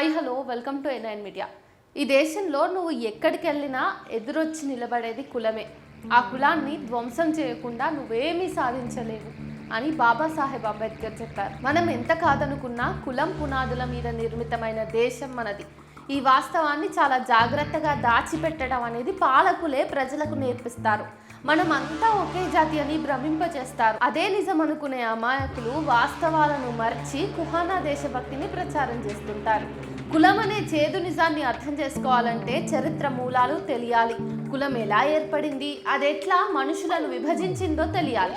Hi hello welcome to N I N media. ఈ దేశంలో నువ్వు ఎక్కడికి వెళ్ళినా ఎదురొచ్చి నిలబడేది కులమే. ఆ కులాన్ని ధ్వంసం చేయకుండా నువ్వేమీ సాధించలేవు అని బాబాసాహెబ్ అంబేద్కర్ చెప్పారు. మనం ఎంత కాదనుకున్నా కులం పునాదుల మీద నిర్మితమైన దేశం మనది. ఈ వాస్తవాన్ని చాలా జాగ్రత్తగా దాచిపెట్టడం అనేది పాలకులే ప్రజలకు నేర్పిస్తారు. మనమంతా ఒకే జాతి అని భ్రమింపజేస్తారు. అదే నిజం అనుకునే అమాయకులు వాస్తవాలను మర్చి కుహానా దేశభక్తిని ప్రచారం చేస్తుంటారు. కులం అనే చేదు నిజాన్ని అర్థం చేసుకోవాలంటే చరిత్ర మూలాలు తెలియాలి. కులం ఎలా ఏర్పడింది? అది ఎట్లా మనుషులను విభజించిందో తెలియాలి.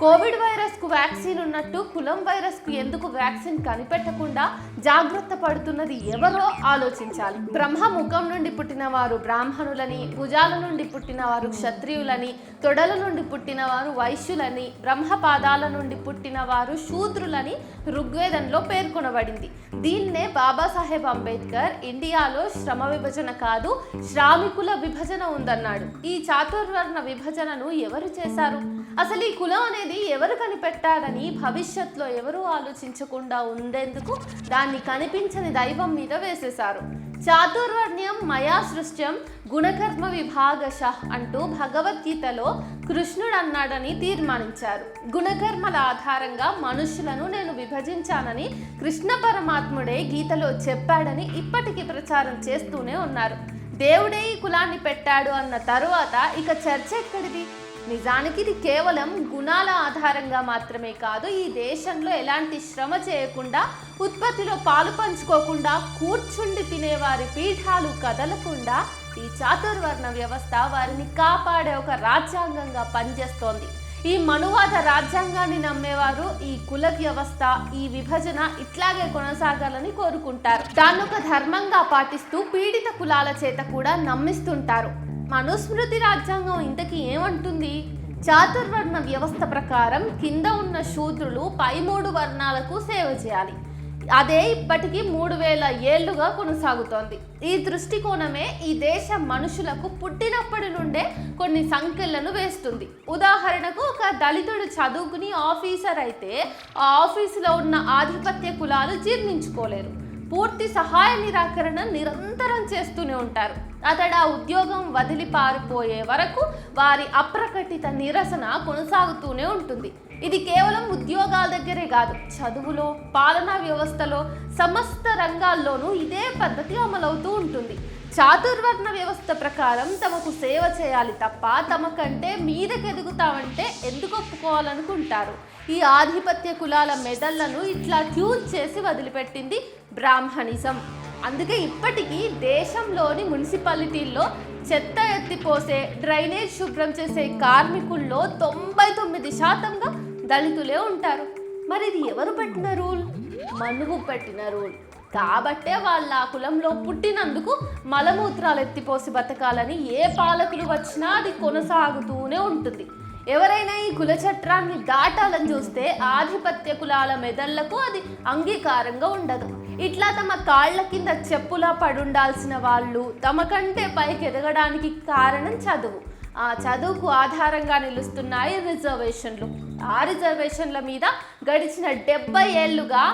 కోవిడ్ వైరస్కు వ్యాక్సిన్ ఉన్నట్టు కులం వైరస్కు ఎందుకు వ్యాక్సిన్ కనిపెట్టకుండా జాగ్రత్త పడుతున్నది ఎవరో ఆలోచించాలి. బ్రహ్మ ముఖం నుండి పుట్టిన వారు బ్రాహ్మణులని భుజాల నుండి పుట్టిన వారు క్షత్రియులని తొడల నుండి పుట్టిన వారు వైశ్యులని బ్రహ్మ పాదాల నుండి పుట్టిన వారు శూద్రులని ఋగ్వేదంలో పేర్కొనబడింది. దీన్నే బాబాసాహెబ్ అంబేద్కర్ ఇండియాలో శ్రమ విభజన కాదు శ్రామికుల విభజన ఉందన్నాడు. ఈ చాతుర్వర్ణ విభజనను ఎవరు చేశారు? అసలు ఈ కులం అనేది ఎవరు కనిపెట్టారని భవిష్యత్తులో ఎవరు ఆలోచించకుండా ఉండేందుకు దాన్ని కనిపించని దైవం మీద వేసేశారు. చాతుర్వర్ణ్యం మయా సృష్ట్యం గుణకర్మ విభాగశ అంటూ భగవద్గీతలో కృష్ణుడు అన్నాడని తీర్మానించారు. గుణకర్మల ఆధారంగా మనుషులను నేను విభజించానని కృష్ణ పరమాత్ముడే గీతలో చెప్పాడని ఇప్పటికీ ప్రచారం చేస్తూనే ఉన్నారు. దేవుడే ఈ కులాన్ని పెట్టాడు అన్న తరువాత ఇక చర్చ ఎక్కడిది? నిజానికి ఇది కేవలం గుణాల ఆధారంగా మాత్రమే కాదు ఈ దేశంలో ఎలాంటి శ్రమ చేయకుండా ఉత్పత్తిలో పాలు పంచుకోకుండా కూర్చుండి తినేవారి పీఠాలు కదలకుండా ఈ చాతుర్వర్ణ వ్యవస్థ వారిని కాపాడే ఒక రాజ్యాంగంగా పనిచేస్తోంది. ఈ మనువాద రాజ్యాంగాన్ని నమ్మేవారు ఈ కుల వ్యవస్థ ఈ విభజన ఇట్లాగే కొనసాగాలని కోరుకుంటారు. దాన్ని ఒక ధర్మంగా పాటిస్తూ పీడిత కులాల చేత కూడా నమ్మిస్తుంటారు. మనుస్మృతి రాజ్యాంగం ఇంతకీ ఏమంటుంది? చాతుర్వర్ణ వ్యవస్థ ప్రకారం కింద ఉన్న శూద్రులు పై మూడు వర్ణాలకు సేవ చేయాలి. అదే ఇప్పటికీ మూడు వేల ఏళ్ళుగా కొనసాగుతోంది. ఈ దృష్టికోణమే ఈ దేశ మనుషులకు పుట్టినప్పటి నుండే కొన్ని సంఖ్యలను వేస్తుంది. ఉదాహరణకు ఒక దళితుడు చదువుకుని ఆఫీసర్ అయితే ఆ ఆఫీసులో ఉన్న ఆధిపత్య కులాలు జీర్ణించుకోలేరు. పూర్తి సహాయ నిరాకరణ నిరంతరం చేస్తూనే ఉంటారు. అతడు ఆ ఉద్యోగం వదిలి పారిపోయే వరకు వారి అప్రకటిత నిరసన కొనసాగుతూనే ఉంటుంది. ఇది కేవలం ఉద్యోగాల దగ్గరే కాదు చదువులో పాలనా వ్యవస్థలో సమస్త రంగాల్లోనూ ఇదే పద్ధతి అమలవుతూ ఉంటుంది. చాతుర్వర్ణ వ్యవస్థ ప్రకారం తమకు సేవ చేయాలి తప్ప తమ కంటే మీదకెదుగుతామంటే ఎందుకు ఒప్పుకోవాలనుకుంటారు? ఈ ఆధిపత్య కులాల మెదళ్ళను ఇట్లా ట్యూన్ చేసి వదిలిపెట్టింది బ్రాహ్మణిజం. అందుకే ఇప్పటికీ దేశంలోని మున్సిపాలిటీల్లో చెత్త ఎత్తిపోసే డ్రైనేజ్ శుభ్రం చేసే కార్మికుల్లో తొంభై తొమ్మిది శాతంగా దళితులే ఉంటారు. మరి ఇది ఎవరు పెట్టిన రూల్? మనుగు పెట్టిన రూల్. కాబట్టే వాళ్ళ కులంలో పుట్టినందుకు మలమూత్రాలు ఎత్తిపోసి బతకాలని ఏ పాలకులు వచ్చినా అది కొనసాగుతూనే ఉంటుంది. ఎవరైనా ఈ కుల చట్టాన్ని దాటాలని చూస్తే ఆధిపత్య కులాల మెదళ్ళకు అది అంగీకారంగా ఉండదు. ఇట్లా తమ కాళ్ళ కింద చెప్పులా పడుండాల్సిన వాళ్ళు తమ కంటే పైకి ఎదగడానికి కారణం చదువు. ఆ చదువుకు ఆధారంగా నిలుస్తున్నాయి రిజర్వేషన్లు. ఆ రిజర్వేషన్ల మీద గడిచిన డెబ్బై ఏళ్ళుగా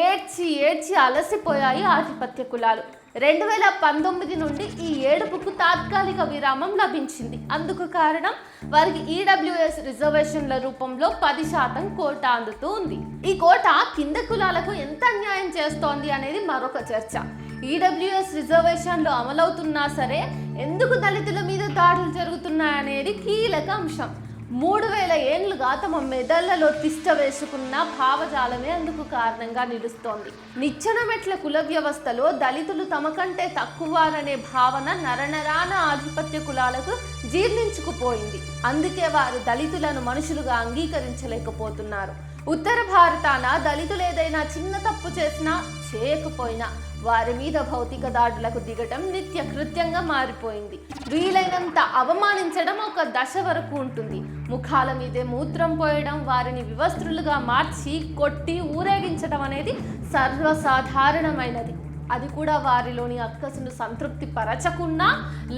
ఏడ్చి ఏడ్చి అలసిపోయాయి ఆధిపత్య కులాలు. రెండు వేల పంతొమ్మిది నుండి ఈ ఏడుపుకు తాత్కాలిక విరామం లభించింది. అందుకు కారణం వారికి ఈడబ్ల్యూఎస్ రిజర్వేషన్ల రూపంలో పది శాతం కోట అందుతూ ఉంది. ఈ కోట కింద కులాలకు ఎంత అన్యాయం చేస్తోంది అనేది మరొక చర్చ. ఈడబ్ల్యూఎస్ రిజర్వేషన్లు అమలవుతున్నా సరే ఎందుకు దళితుల మీద దాడులు జరుగుతున్నాయనేది కీలక అంశం. మూడు వేల ఏండ్లుగా తమ మెదళ్ళలో తిష్ట వేసుకున్న భావజాలమే అందుకు కారణంగా నిలుస్తోంది. నిచ్చెన మెట్ల కుల వ్యవస్థలో దళితులు తమ కంటే తక్కువారనే భావన నరనరాన ఆధిపత్య కులాలకు జీర్ణించుకుపోయింది. అందుకే వారు దళితులను మనుషులుగా అంగీకరించలేకపోతున్నారు. ఉత్తర భారతాన దళితులు ఏదైనా చిన్న తప్పు చేసినా చేయకపోయినా వారి మీద భౌతిక దాడులకు దిగటం నిత్య కృత్యంగా మారిపోయింది. వీలైనంత అవమానించడం ఒక దశ వరకు ఉంటుంది. ముఖాల మీదే మూత్రం పోయడం వారిని వివస్త్రులుగా మార్చి కొట్టి ఊరేగించడం అనేది సర్వసాధారణమైనది. అది కూడా వారిలోని అక్కసును సంతృప్తి పరచకున్నా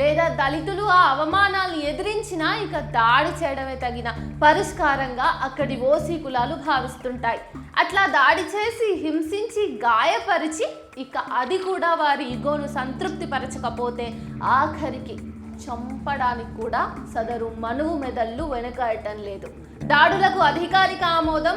లేదా దళితులు ఆ అవమానాలు ఎదిరించినా ఇక దాడి చేయడమే తగిన పరిష్కారంగా అక్కడి ఓసీ కులాలు భావిస్తుంటాయి. అట్లా దాడి చేసి హింసించి గాయపరిచి ఇక అది కూడా వారి ఇగోను సంతృప్తి పరచకపోతే ఆఖరికి చంపడానికి కూడా సదరు మనువు మెదళ్ళు వెనకాడటం లేదు. దాడులకు అధికారిక ఆమోదం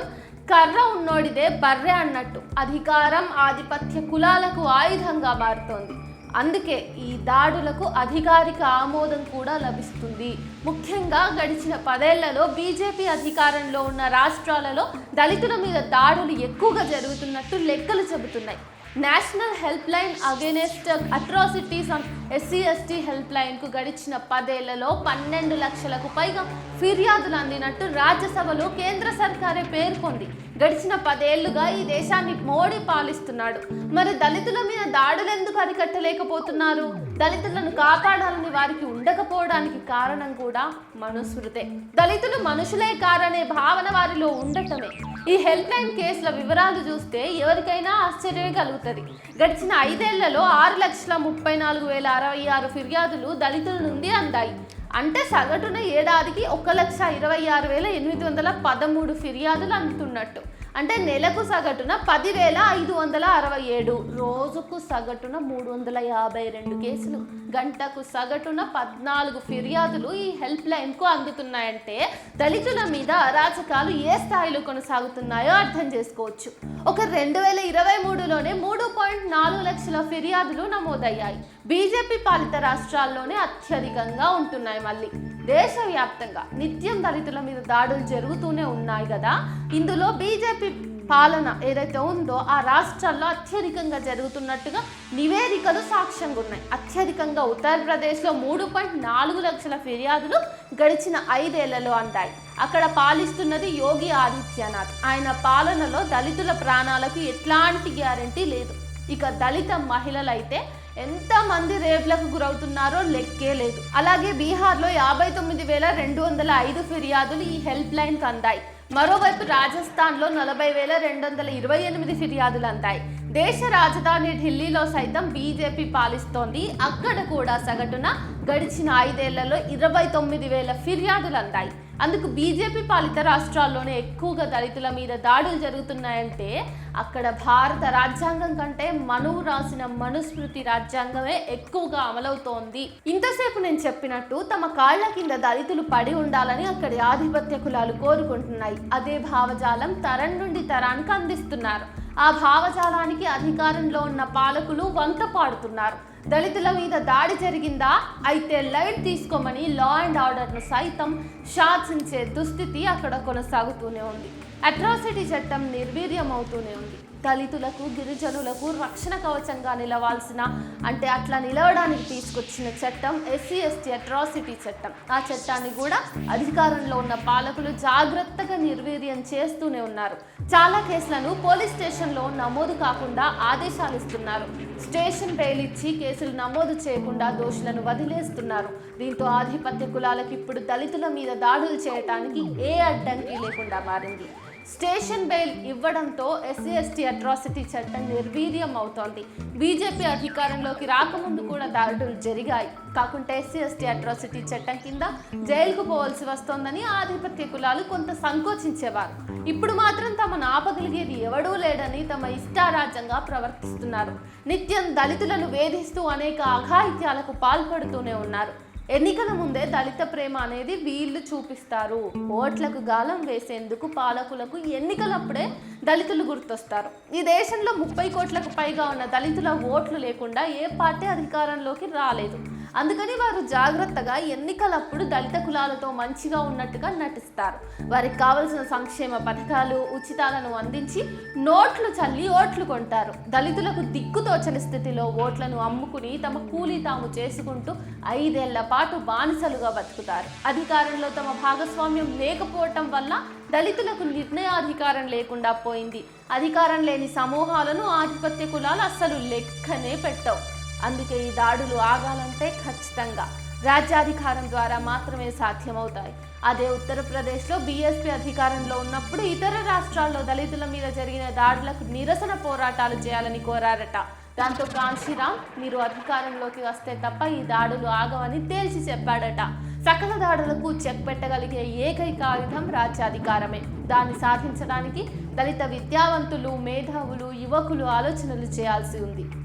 కర్ర ఉన్నోడిదే బర్రె అన్నట్టు. అధికారం ఆధిపత్య కులాలకు ఆయుధంగా మారుతోంది. అందుకే ఈ దాడులకు అధికారిక ఆమోదం కూడా లభిస్తుంది. ముఖ్యంగా గడిచిన పదేళ్ళలో బీజేపీ అధికారంలో ఉన్న రాష్ట్రాలలో దళితుల మీద దాడులు ఎక్కువగా జరుగుతున్నట్టు లెక్కలు చెబుతున్నాయి. National help line against atrocities on SC ST help లైన్కు గడిచిన పదేళ్ళలో పన్నెండు లక్షలకు పైగా ఫిర్యాదులు అందినట్టు రాజ్యసభలో కేంద్ర సర్కారే పేర్కొంది. గడిచిన పదేళ్ళుగా ఈ దేశాన్ని మోడీ పాలిస్తున్నాడు. మరి దళితుల మీద దాడులు ఎందుకు అరికట్టలేకపోతున్నారు? దళితులను కాపాడాలని వారికి ఉండకపోవడానికి కారణం కూడా మనుస్మృతే దళితులు మనుషులే కారనే భావన వారిలో ఉండటమే. ఈ హెల్ప్ లైన్ కేసుల వివరాలు చూస్తే ఎవరికైనా ఆశ్చర్యమే కలుగుతుంది. గడిచిన ఐదేళ్ళలో ఆరు లక్షల ముప్పై నాలుగు వేల అరవై ఆరు ఫిర్యాదులు దళితుల నుండి అందాయి. అంటే సగటున ఏడాదికి ఒక లక్ష ఇరవై ఆరు వేల ఎనిమిది వందల పదమూడు ఫిర్యాదులు అందుతున్నట్టు. అంటే నెలకు సగటున పదివేల ఐదు వందల అరవై ఏడు. రోజుకు సగటున మూడు వందల యాభై రెండు కేసులు. గంటకు సగటున పద్నాలుగు ఫిర్యాదులు ఈ హెల్ప్ లైన్కు అందుతున్నాయంటే దళితుల మీద అరాచకాలు ఏ స్థాయిలో కొనసాగుతున్నాయో అర్థం చేసుకోవచ్చు. ఒక రెండు వేల ఇరవై మూడులోనే మూడు పాయింట్ నాలుగు లక్షల ఫిర్యాదులు నమోదయ్యాయి. బీజేపీ పాలిత రాష్ట్రాల్లోనే అత్యధికంగా ఉంటున్నాయి మళ్ళీ. దేశవ్యాప్తంగా నిత్యం దళితుల మీద దాడులు జరుగుతూనే ఉన్నాయి కదా. ఇందులో బీజేపీ పాలన ఏదైతే ఉందో ఆ రాష్ట్రాల్లో అత్యధికంగా జరుగుతున్నట్టుగా నివేదికలు సాక్ష్యంగా ఉన్నాయి. అత్యధికంగా ఉత్తరప్రదేశ్లో మూడు పాయింట్ నాలుగు లక్షల ఫిర్యాదులు గడిచిన ఐదేళ్ళలో అందాయి. అక్కడ పాలిస్తున్నది యోగి ఆదిత్యనాథ్. ఆయన పాలనలో దళితుల ప్రాణాలకు ఎట్లాంటి గ్యారంటీ లేదు. ఇక దళిత మహిళలైతే ఎంతమంది రేపులకు గురవుతున్నారో లెక్కే లేదు. అలాగే బీహార్లో యాభై తొమ్మిది వేల రెండు వందల ఐదు ఫిర్యాదులు ఈ హెల్ప్ లైన్కి అందాయి మరోవైపు రాజస్థాన్లో నలభై వేల రెండు వందల ఇరవై ఎనిమిది ఫిర్యాదులు అందాయి. దేశ రాజధాని ఢిల్లీలో సైతం బీజేపీ పాలిస్తోంది. అక్కడ కూడా సగటున గడిచిన ఐదేళ్ళలో ఇరవై తొమ్మిది వేల ఫిర్యాదులు అందాయి. అందుకు బీజేపీ పాలిత రాష్ట్రాల్లోనే ఎక్కువగా దళితుల మీద దాడులు జరుగుతున్నాయంటే అక్కడ భారత రాజ్యాంగం కంటే మనువు రాసిన మనుస్మృతి రాజ్యాంగమే ఎక్కువగా అమలవుతోంది. ఇంతసేపు నేను చెప్పినట్టు తమ కాళ్ళ కింద దళితులు పడి ఉండాలని అక్కడి ఆధిపత్య కులాలు కోరుకుంటున్నాయి. అదే భావజాలం తరం నుండి తరానికి అందిస్తున్నారు. ఆ భావజాలానికి అధికారంలో ఉన్న పాలకులు వంత పాడుతున్నారు. దళితుల మీద దాడి జరిగిందా? అయితే లైట్ తీసుకోమని లా అండ్ ఆర్డర్ను సైతం శాసించే దుస్థితి అక్కడ కొనసాగుతూనే ఉంది. అట్రాసిటీ చట్టం నిర్వీర్యం అవుతూనే ఉంది. దళితులకు గిరిజనులకు రక్షణ కవచంగా నిలవాల్సిన అంటే అట్లా నిలవడానికి తీసుకొచ్చిన చట్టం ఎస్సీ ఎస్టీ అట్రాసిటీ చట్టం. ఆ చట్టాన్ని కూడా అధికారంలో ఉన్న పాలకులు జాగ్రత్తగా నిర్వీర్యం చేస్తూనే ఉన్నారు. చాలా కేసులను పోలీస్ స్టేషన్లో నమోదు కాకుండా ఆదేశాలు ఇస్తున్నారు. స్టేషన్ బెయిల్ ఇచ్చి కేసులు నమోదు చేయకుండా దోషులను వదిలేస్తున్నారు. దీంతో ఆధిపత్య కులాలకు ఇప్పుడు దళితుల మీద దాడులు చేయటానికి ఏ అడ్డంకి లేకుండా మారింది. స్టేషన్ బెయిల్ ఇవ్వడంతో ఎస్సీ ఎస్టీ అట్రాసిటీ చట్టం నిర్వీర్యం అవుతోంది బీజేపీ అధికారంలోకి రాకముందు కూడా దాడులు జరిగాయి. కాకుంటే ఎస్సీ ఎస్టీ అట్రాసిటీ చట్టం కింద జైలుకు పోవాల్సి వస్తోందని ఆధిపత్య కులాలు కొంత సంకోచించేవారు. ఇప్పుడు మాత్రం తమను ఆపగలిగేది ఎవడూ లేడని తమ ఇష్టారాజ్యంగా ప్రవర్తిస్తున్నారు. నిత్యం దళితులను వేధిస్తూ అనేక అఘాయిత్యాలకు పాల్పడుతూనే ఉన్నారు. ఎన్నికల ముందే దళిత ప్రేమ అనేది వీళ్ళు చూపిస్తారు. ఓట్లకు గాలం వేసేందుకు పాలకులకు ఎన్నికలప్పుడే దళితులు గుర్తొస్తారు. ఈ దేశంలో ముప్పై కోట్లకు పైగా ఉన్న దళితుల ఓట్లు లేకుండా ఏ పార్టీ అధికారంలోకి రాలేదు. అందుకని వారు జాగ్రత్తగా ఎన్నికలప్పుడు దళిత కులాలతో మంచిగా ఉన్నట్టుగా నటిస్తారు. వారికి కావలసిన సంక్షేమ పథకాలు ఉచితాలను అందించి నోట్లు చల్లి ఓట్లు కొంటారు. దళితులకు దిక్కుతోచని స్థితిలో ఓట్లను అమ్ముకుని తమ కూలీ తాము చేసుకుంటూ ఐదేళ్ళ పాటు బానిసలుగా బతుకుతారు. అధికారంలో తమ భాగస్వామ్యం లేకపోవటం వల్ల దళితులకు నిర్ణయాధికారం లేకుండా పోయింది. అధికారం లేని సమూహాలను ఆధిపత్య కులాలు అస్సలు లెక్కనే పెట్టవు. అందుకే ఈ దాడులు ఆగాలంటే ఖచ్చితంగా. రాజ్యాధికారం ద్వారా మాత్రమే సాధ్యమవుతాయి. అదే ఉత్తరప్రదేశ్లో బీఎస్పీ అధికారంలో ఉన్నప్పుడు ఇతర రాష్ట్రాల్లో దళితుల మీద జరిగిన దాడులకు నిరసన పోరాటాలు చేయాలని కోరారట. దాంతో కాంశీరామ్ మీరు అధికారంలోకి వస్తే తప్ప ఈ దాడులు ఆగవని తేల్చి చెప్పాడట. సకల దాడులకు చెక్ పెట్టగలిగే ఏకైక ఆయుధం రాజ్యాధికారమే. దాన్ని సాధించడానికి దళిత విద్యావంతులు మేధావులు యువకులు ఆలోచనలు చేయాల్సి ఉంది.